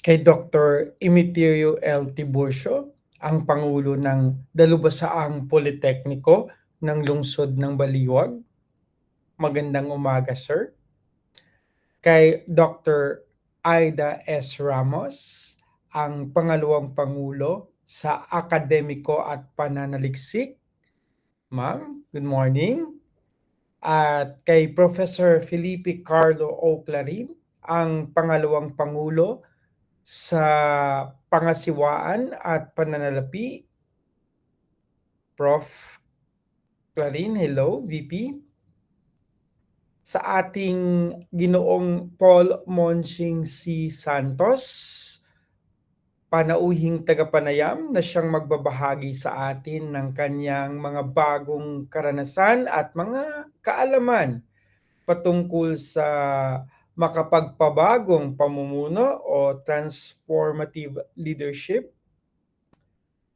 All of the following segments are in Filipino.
kay Dr. Emiterio L. Tiburcio, ang Pangulo ng Dalubasaang Politekniko ng Lungsod ng Baliwag. Magandang umaga, sir. Kay Dr. Aida S. Ramos, ang pangalawang Pangulo sa Akademiko at Pananaliksik. Ma'am, good morning. At kay Professor Felipe Carlo O. Clarin, ang pangalawang Pangulo sa Pangasiwaan at Pananalapi. Prof. Clarin, hello, VP. Sa ating ginoong Paul Monching C. Santos, panauhing tagapanayam na siyang magbabahagi sa atin ng kanyang mga bagong karanasan at mga kaalaman patungkol sa makapagpabagong pamumuno o transformative leadership.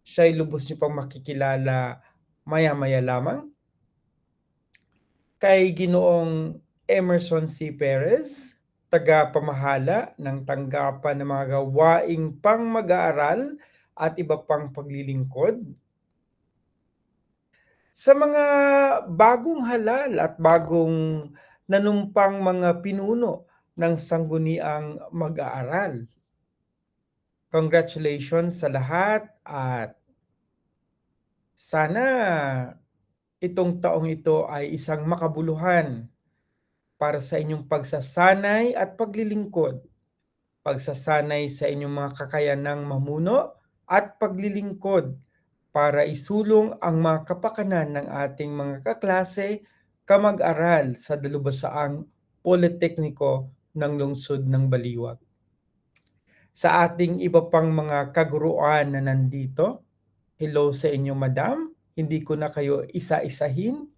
Siya ay lubos niyo pang makikilala maya-maya lamang. Kay Ginoong Emerson C. Perez, taga-pamahala ng tanggapan ng mga gawaing pang mag-aaral at iba pang paglilingkod. Sa mga bagong halal at bagong nanumpang mga pinuno ng sangguniang mag-aaral. Congratulations sa lahat at sana itong taong ito ay isang makabuluhan para sa inyong pagsasanay at paglilingkod. Pagsasanay sa inyong mga kakayanang mamuno at paglilingkod para isulong ang mga kapakanan ng ating mga kaklase kamag-aral sa dalubasaang Politekniko ng Lungsod ng Baliwag. Sa ating iba pang mga kaguruan na nandito, hello sa inyo madam, hindi ko na kayo isa-isahin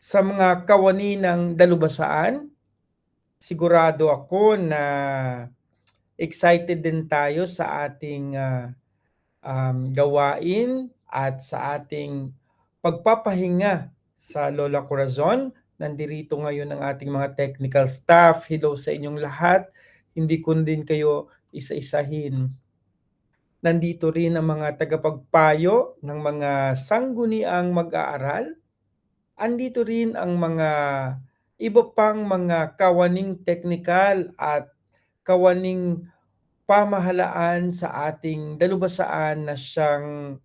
sa mga kawani ng dalubasaan, sigurado ako na excited din tayo sa ating uh, um, gawain at sa ating pagpapahinga sa Lola Corazon. Nandirito ngayon ang ating mga technical staff. Hello sa inyong lahat. Hindi ko din kayo isa-isahin. Nandito rin ang mga tagapagpayo ng mga sangguniang mag-aaral andito rin ang mga iba pang mga kawaning teknikal at kawaning pamahalaan sa ating dalubasaan na siyang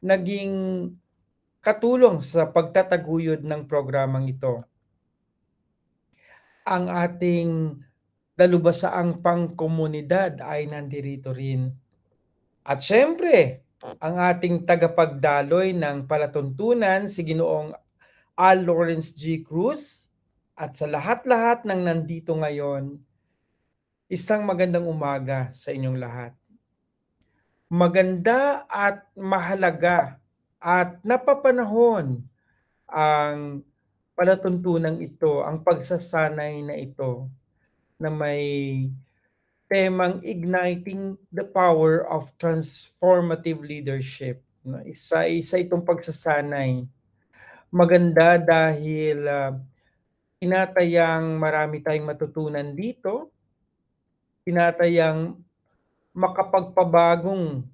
naging katulong sa pagtataguyod ng programang ito. Ang ating dalubasaang pangkomunidad ay nandirito rin. At syempre, ang ating tagapagdaloy ng palatuntunan si Ginoong Al Lawrence G. Cruz at sa lahat-lahat ng nandito ngayon, isang magandang umaga sa inyong lahat. Maganda at mahalaga at napapanahon ang palatuntunan ito, ang pagsasanay na ito na may temang igniting the power of transformative leadership. Isa isa itong pagsasanay maganda dahil uh, tinatayang marami tayong matutunan dito. Tinatayang makapagpabagong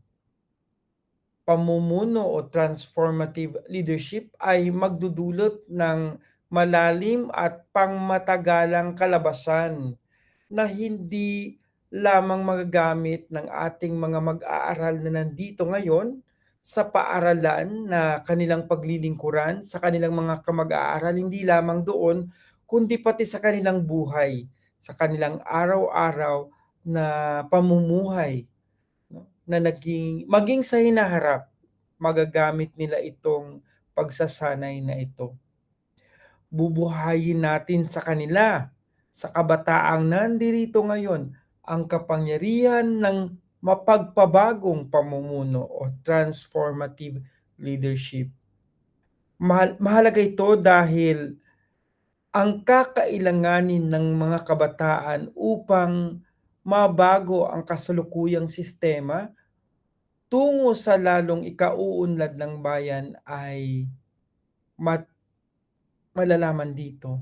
pamumuno o transformative leadership ay magdudulot ng malalim at pangmatagalang kalabasan na hindi lamang magagamit ng ating mga mag-aaral na nandito ngayon sa paaralan na kanilang paglilingkuran sa kanilang mga kamag-aaral, hindi lamang doon, kundi pati sa kanilang buhay, sa kanilang araw-araw na pamumuhay na naging maging sa hinaharap magagamit nila itong pagsasanay na ito. Bubuhayin natin sa kanila sa kabataang nandirito ngayon ang kapangyarihan ng mapagpabagong pamumuno o transformative leadership. Mahal, mahalaga ito dahil ang kakailanganin ng mga kabataan upang mabago ang kasalukuyang sistema tungo sa lalong ikauunlad ng bayan ay mat malalaman dito.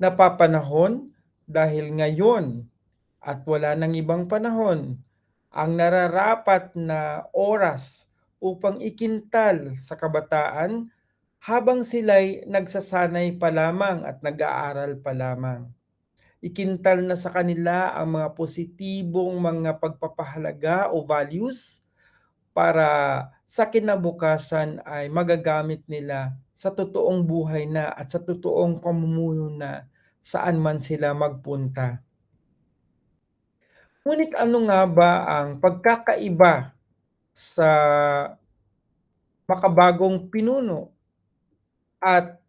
Napapanahon dahil ngayon at wala ng ibang panahon ang nararapat na oras upang ikintal sa kabataan habang sila'y nagsasanay pa lamang at nag-aaral pa lamang. Ikintal na sa kanila ang mga positibong mga pagpapahalaga o values para sa kinabukasan ay magagamit nila sa totoong buhay na at sa totoong pamumuno na saan man sila magpunta. Ngunit ano nga ba ang pagkakaiba sa makabagong pinuno at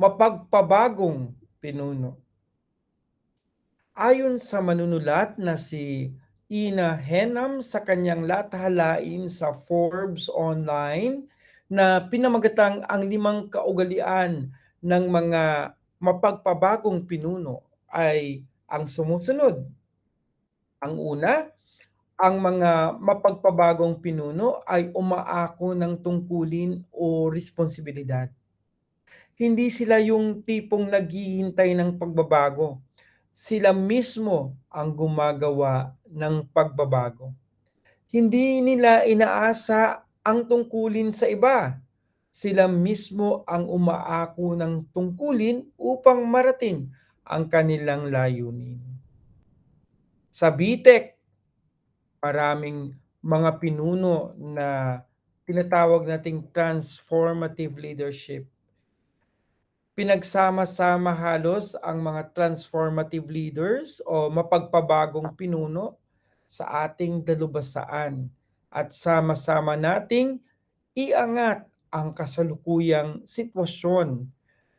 mapagpabagong pinuno? Ayon sa manunulat na si Ina Henam sa kanyang latahalain sa Forbes Online na pinamagatang ang limang kaugalian ng mga mapagpabagong pinuno ay ang sumusunod. Ang una, ang mga mapagpabagong pinuno ay umaako ng tungkulin o responsibilidad. Hindi sila yung tipong naghihintay ng pagbabago sila mismo ang gumagawa ng pagbabago. Hindi nila inaasa ang tungkulin sa iba. Sila mismo ang umaako ng tungkulin upang marating ang kanilang layunin. Sa BTEC, maraming mga pinuno na tinatawag nating transformative leadership pinagsama-sama halos ang mga transformative leaders o mapagpabagong pinuno sa ating dalubhasaan at sama-sama nating iangat ang kasalukuyang sitwasyon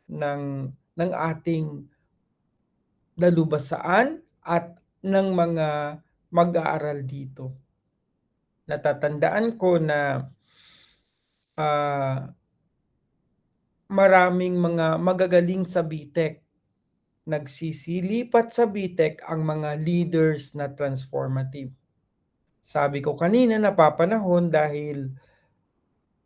ng ng ating dalubhasaan at ng mga mag-aaral dito. Natatandaan ko na uh, maraming mga magagaling sa BTEC. Nagsisilipat sa BTEC ang mga leaders na transformative. Sabi ko kanina napapanahon dahil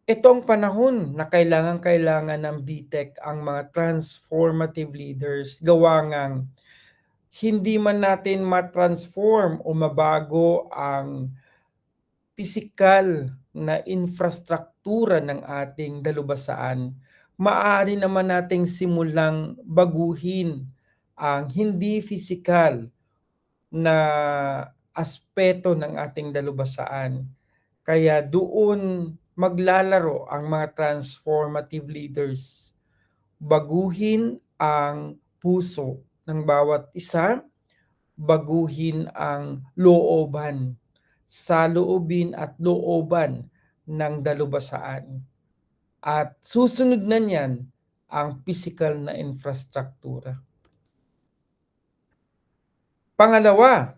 itong panahon na kailangan-kailangan ng BTEC ang mga transformative leaders gawa ngang hindi man natin ma-transform o mabago ang pisikal na infrastruktura ng ating dalubhasaan maaari naman nating simulang baguhin ang hindi physical na aspeto ng ating dalubhasaan. Kaya doon maglalaro ang mga transformative leaders. Baguhin ang puso ng bawat isa, baguhin ang looban, saloobin at looban ng dalubhasaan at susunod na niyan ang physical na infrastruktura. Pangalawa,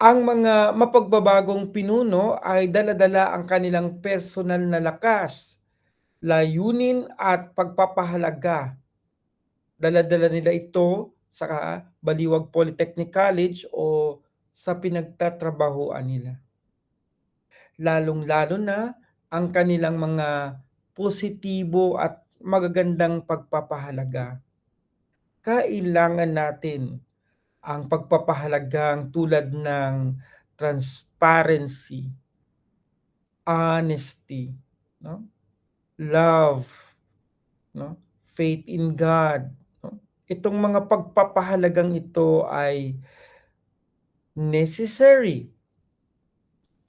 ang mga mapagbabagong pinuno ay daladala ang kanilang personal na lakas, layunin at pagpapahalaga. Daladala nila ito sa Baliwag Polytechnic College o sa pinagtatrabahoan nila. Lalong-lalo na ang kanilang mga positibo at magagandang pagpapahalaga. Kailangan natin ang pagpapahalagang tulad ng transparency, honesty, no? love, no? faith in God. No? Itong mga pagpapahalagang ito ay necessary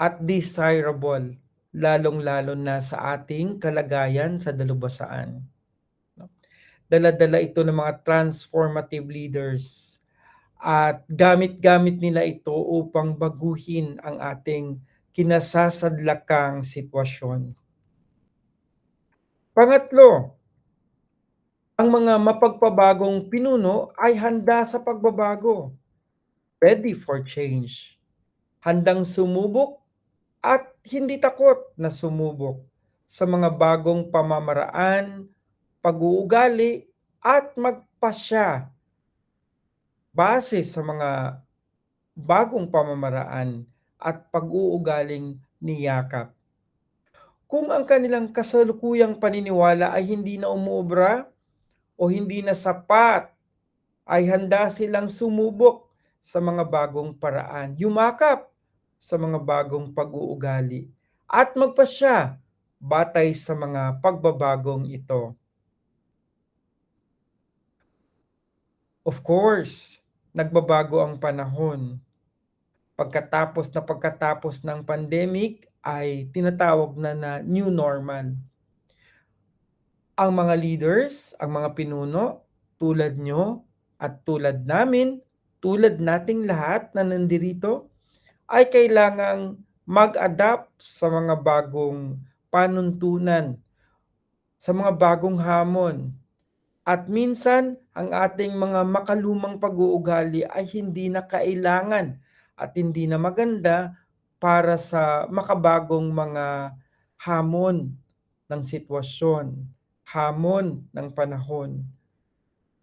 at desirable lalong-lalo na sa ating kalagayan sa dalubhasaan. Dala-dala ito ng mga transformative leaders at gamit-gamit nila ito upang baguhin ang ating kinasasadlakang sitwasyon. Pangatlo, ang mga mapagpabagong pinuno ay handa sa pagbabago. Ready for change. Handang sumubok at hindi takot na sumubok sa mga bagong pamamaraan, pag-uugali at magpasya base sa mga bagong pamamaraan at pag-uugaling niyakap. Kung ang kanilang kasalukuyang paniniwala ay hindi na umuobra o hindi na sapat ay handa silang sumubok sa mga bagong paraan, yumakap sa mga bagong pag-uugali, at magpasya batay sa mga pagbabagong ito. Of course, nagbabago ang panahon. Pagkatapos na pagkatapos ng pandemic ay tinatawag na na new normal. Ang mga leaders, ang mga pinuno, tulad nyo at tulad namin, tulad nating lahat na nandirito, ay kailangang mag-adapt sa mga bagong panuntunan, sa mga bagong hamon. At minsan, ang ating mga makalumang pag-uugali ay hindi na kailangan at hindi na maganda para sa makabagong mga hamon ng sitwasyon, hamon ng panahon.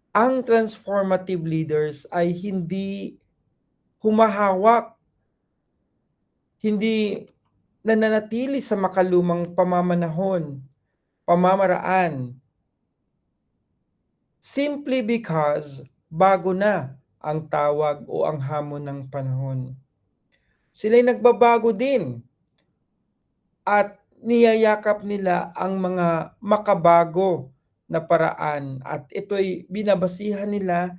Ang transformative leaders ay hindi humahawak, hindi nananatili sa makalumang pamamanahon, pamamaraan, simply because bago na ang tawag o ang hamon ng panahon. Sila'y nagbabago din at niyayakap nila ang mga makabago na paraan at ito'y binabasihan nila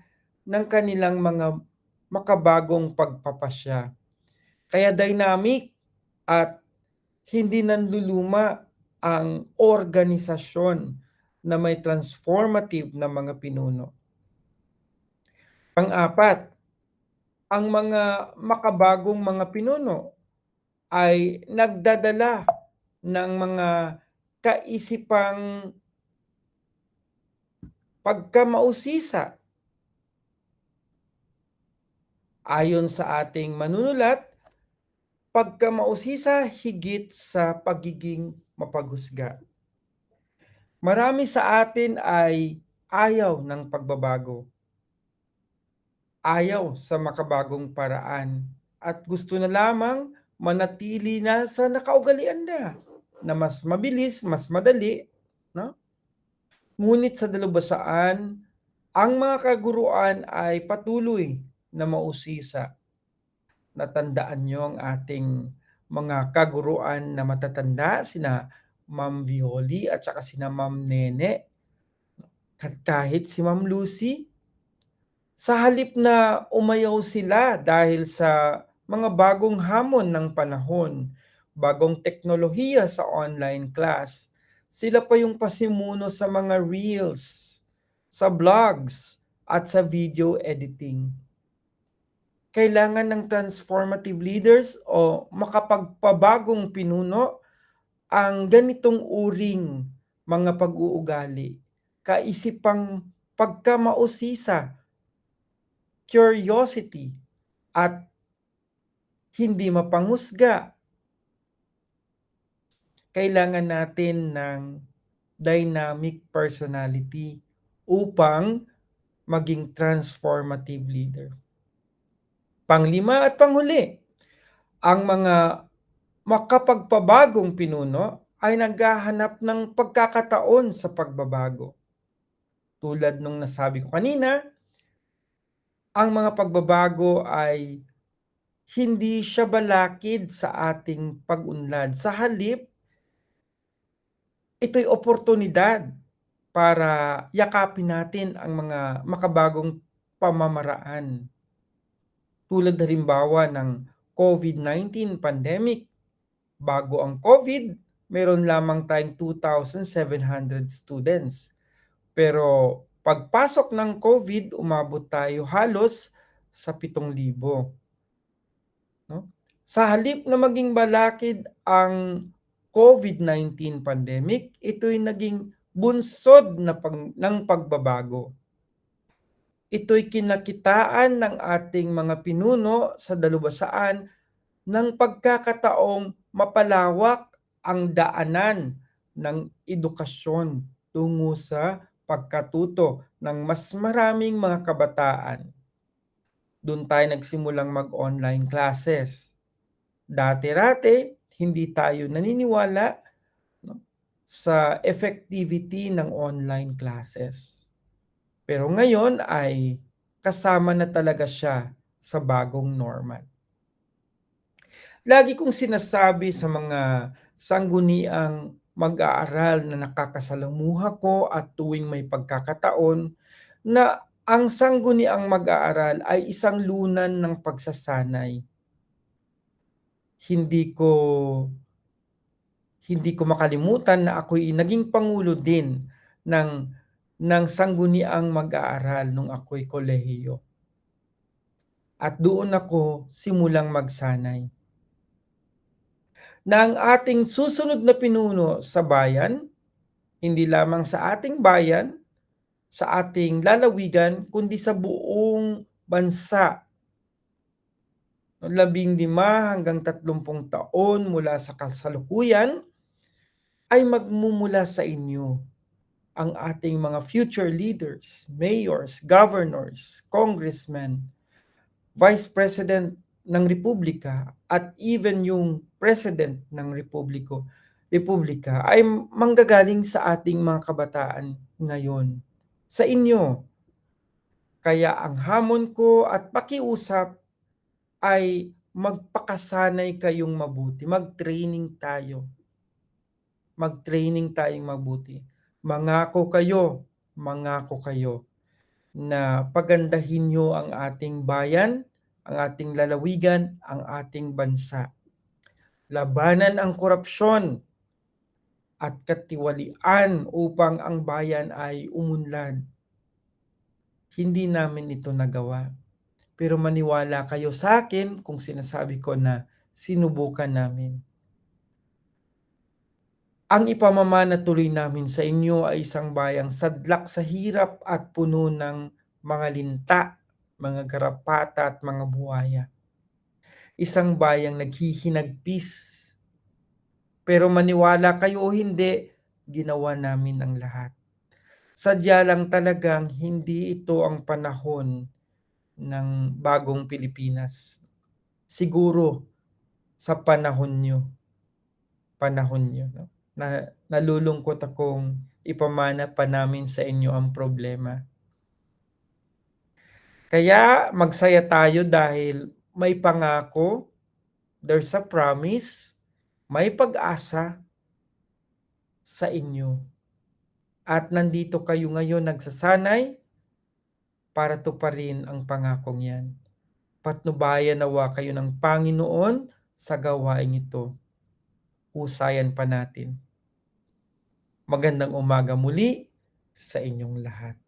ng kanilang mga makabagong pagpapasya. Kaya dynamic at hindi nanluluma ang organisasyon na may transformative na mga pinuno. Pang-apat, ang mga makabagong mga pinuno ay nagdadala ng mga kaisipang pagkamausisa. Ayon sa ating manunulat, pagkamausisa higit sa pagiging mapaghusga. Marami sa atin ay ayaw ng pagbabago. Ayaw sa makabagong paraan at gusto na lamang manatili na sa nakaugalian na na mas mabilis, mas madali, no? Ngunit sa dalubhasaan, ang mga kaguruan ay patuloy na mausisa. Natandaan niyo ang ating mga kaguruan na matatanda, sina Ma'am Violi at saka sina Ma'am Nene. Kahit si Ma'am Lucy, sa halip na umayaw sila dahil sa mga bagong hamon ng panahon, bagong teknolohiya sa online class, sila pa yung pasimuno sa mga reels, sa blogs, at sa video editing. Kailangan ng transformative leaders o makapagpabagong pinuno ang ganitong uring mga pag-uugali, kaisipang pagkamausisa, curiosity, at hindi mapangusga. Kailangan natin ng dynamic personality upang maging transformative leader. Panglima at panghuli, ang mga makapagpabagong pinuno ay naghahanap ng pagkakataon sa pagbabago. Tulad nung nasabi ko kanina, ang mga pagbabago ay hindi siya balakid sa ating pag-unlad. Sa halip, ito'y oportunidad para yakapin natin ang mga makabagong pamamaraan. Tulad halimbawa ng COVID-19 pandemic bago ang COVID, meron lamang tayong 2,700 students. Pero pagpasok ng COVID, umabot tayo halos sa 7,000. No? Sa halip na maging balakid ang COVID-19 pandemic, ito'y naging bunsod na pag, ng pagbabago. Ito'y kinakitaan ng ating mga pinuno sa dalubhasaan ng pagkakataong mapalawak ang daanan ng edukasyon tungo sa pagkatuto ng mas maraming mga kabataan. Doon tayo nagsimulang mag-online classes. Dati-rate, hindi tayo naniniwala no, sa effectivity ng online classes. Pero ngayon ay kasama na talaga siya sa bagong normal. Lagi kong sinasabi sa mga sangguniang mag-aaral na nakakasalamuha ko at tuwing may pagkakataon na ang sangguniang mag-aaral ay isang lunan ng pagsasanay. Hindi ko hindi ko makalimutan na ako'y naging pangulo din ng ng sangguniang mag-aaral nung ako'y kolehiyo. At doon ako simulang magsanay. Na ang ating susunod na pinuno sa bayan, hindi lamang sa ating bayan, sa ating lalawigan, kundi sa buong bansa. Labing lima hanggang tatlumpung taon mula sa kasalukuyan, ay magmumula sa inyo ang ating mga future leaders, mayors, governors, congressmen, vice president ng republika at even yung president ng republiko republika ay manggagaling sa ating mga kabataan ngayon sa inyo. Kaya ang hamon ko at pakiusap ay magpakasanay kayong mabuti. Mag-training tayo. Mag-training tayong mabuti Mangako kayo, mangako kayo na pagandahin niyo ang ating bayan, ang ating lalawigan, ang ating bansa. Labanan ang korupsyon at katiwalian upang ang bayan ay umunlad. Hindi namin ito nagawa. Pero maniwala kayo sa akin kung sinasabi ko na sinubukan namin. Ang ipamamana tuloy namin sa inyo ay isang bayang sadlak sa hirap at puno ng mga linta, mga garapata at mga buhaya. Isang bayang naghihinagpis. Pero maniwala kayo o hindi, ginawa namin ang lahat. Sadya lang talagang hindi ito ang panahon ng bagong Pilipinas. Siguro sa panahon nyo. Panahon nyo. No? Na nalulungkot akong ipamana pa namin sa inyo ang problema. Kaya magsaya tayo dahil may pangako, there's a promise, may pag-asa sa inyo. At nandito kayo ngayon nagsasanay para tuparin ang pangakong yan. Patnubayan nawa kayo ng Panginoon sa gawain ito. Usayan pa natin. Magandang umaga muli sa inyong lahat.